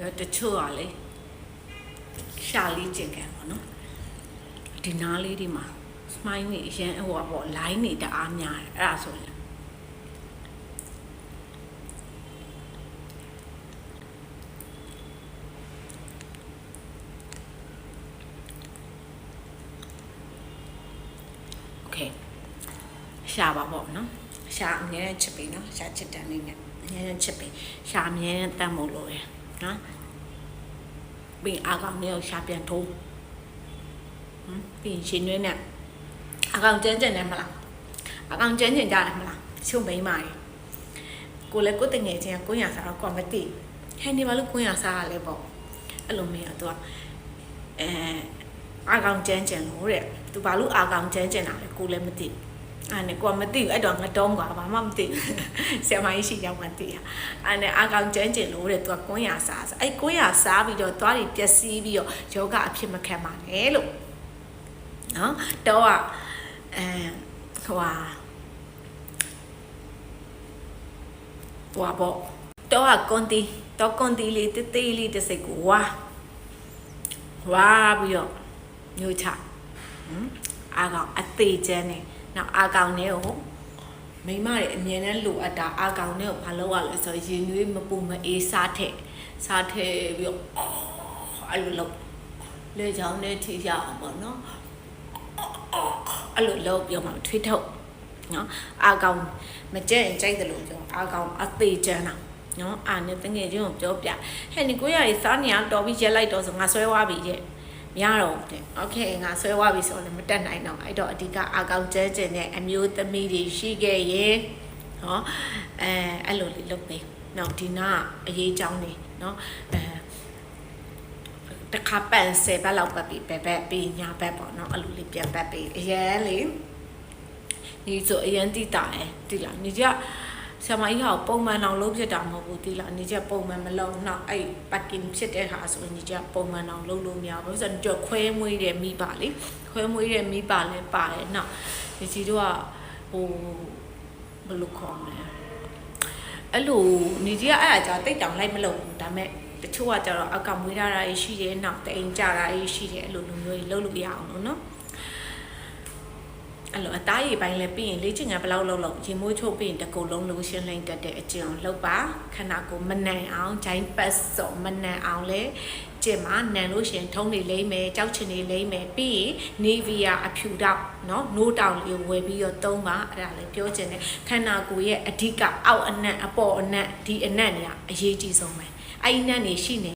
တော့တချို့ကလေရှာလေးကျင်ကန်ပေါ့နော်ဒီနားလေးဒီမှာ smile နေအရင်ဟိုပါပေါ့ line နေတအားများတယ်အဲ့ဒါဆိုရင်โอเคရှာပါပေါ့နော်ရှာအမြဲတမ်းချစ်ပြီနော်ရှာချစ်တန်လေးနဲ့အမြဲတမ်းချစ်ပြီရှာအမြဲတမ်းတတ်မို့လို့ရယ်နော် ပြီးအာကောင်လေးကိုရှာပြန်ထိုးဟမ်ပြီးရင်ရှင်နှွေးနဲ့အာကောင်ကျန်းကျန်တယ်မလားအာကောင်ကျန်းကျန်ကြတယ်မလားချုံမိန်းမကြီးကိုလည်းကိုယ်တငယ်ချင်းကကိုညာစားတော့ကိုယ်မသိဟဲ့နေပါလို့ကိုညာစားရလဲပေါ့အဲ့လိုမျိုးတော့အဲအာကောင်ကျန်းကျန်လို့တဲ့သူဘာလို့အာကောင်ကျန်းကျန်တာလဲကိုလည်းမသိ အဲ့နဲ့ကိုကမသိဘူးအဲ့တော့ငတုံးကွာဘာမှမသိဘူးဆရာမကြီးရှိရောက်မှသိရအဲ့နဲ့အာကောင်ကျန်းကျင်လို့တဲ့သူကကွန်းရစားဆိုအဲ့ကွန်းရစားပြီးတော့သွားပြီးပျက်စီးပြီးတော့ယောဂအဖြစ်မခံပါနဲ့လို့နော်တော့ကအဲဟိုဟာဟွာပေါ့တော့ကကွန်တီတော့ကွန်တီလေးတေးသေးလေးတစ်စိတ်ကိုဝါဝါပြီးတော့မျိုးချဟမ်အာကောင်အသေးချမ်းနေ နောက်အာကောင်နဲ့ကိုမိမတွေအမြင်နဲ့လိုအပ်တာအာကောင်နဲ့ကိုဘာလုပ်ရလဲဆိုတော့ရင်နွေးမပူမအေးစားထည့်စားထည့်ပြီးတော့အဲ့လိုလုပ်လေချောင်းနဲ့ထိရအောင်ပေါ့နော်အဲ့လိုလုပ်ပြီးတော့မှထွေးထုတ်နော်အာကောင်မကြက်ရင်ကြိုက်တယ်လို့ပြောအာကောင်အသေးချမ်းတာနော်အာနဲ့တငယ်ချင်းကိုပြောပြဟဲ့ဒီကိုရည်စားနေအောင်တော်ပြီးရက်လိုက်တော့ဆိုငါဆွဲသွားပြီရဲ့ မရတော့ဘူးတဲ့โอเคငါဆွဲသွားပြီဆိုတော့မတက်နိုင်တော့အဲ့တော့အဓိကအာကောင်ကျဲကျင်တဲ့အမျိုးသမီးတွေရှိခဲ့ရင်ဟောအဲအဲ့လိုလေးလုပ်ပေးနောက်ဒီနာအရေးချောင်းနေနော်အဲတခါပန်ဆယ်ဘက်လောက်ပတ်ပြီးဘက်ဘက်ပြီးညာဘက်ပေါ့နော်အဲ့လိုလေးပြန်ပတ်ပြီးအရင်လေဒီဆိုအရင်တိတာတယ်တိလားညီက ဆရာမကြီးဟာပုံမှန်အောင်လုပ်ဖြစ်တာမဟုတ်ဘူးတိလားညီကပုံမှန်မလုပ်နောက်အဲ့ပတ်ကင်ဖြစ်တဲ့ဟာဆိုရင်ညီကပုံမှန်အောင်လုပ်လို့မရဘူးဆိုတော့ညီကခွဲမွေးတဲ့မိပါလေခွဲမွေးတဲ့မိပါလဲပါတယ်နောက်ညီကြီးတို့ကဟိုဘယ်လိုခေါ်မလဲအဲ့လိုညီကြီးကအဲ့အကြာတိတ်တောင်လိုက်မလုပ်ဘူးဒါပေမဲ့တချို့ကကြတော့အကောင်မွေးထားတာရှိတယ်နောက်တိန်ကြတာရှိတယ်အဲ့လိုလိုမျိုးကြီးလုပ်လို့ရအောင်လို့နော် အဲ့လိုအသားရည်ပိုင်းလည်းပြီးရင်လေ့ကျင့်ခန်းဘယ်လောက်လုပ်လို့ရေမိုးချုပ်ပြီးရင်တစ်ကုလုံးလုံးရှင်းလိမ့်တက်တဲ့အကျင့်ကိုလုပ်ပါခန္ဓာကိုယ်မနန်အောင်ဂျိုင်းပတ်စောမနန်အောင်လဲကျင့်မှာနန်လို့ရှရင်ထုံးနေလိမ့်မယ်ကြောက်ချင်နေလိမ့်မယ်ပြီးရင်နေဗီယာအဖြူတောက်เนาะနိုးတောင်လေးကိုဝယ်ပြီးတော့သုံးပါအဲ့ဒါလည်းပြောချင်တယ်ခန္ဓာကိုယ်ရဲ့အဓိကအောက်အနက်အပေါ်အနက်ဒီအနက်နေကအရေးကြီးဆုံးပဲအဲ့ဒီအနက်နေရှိနေ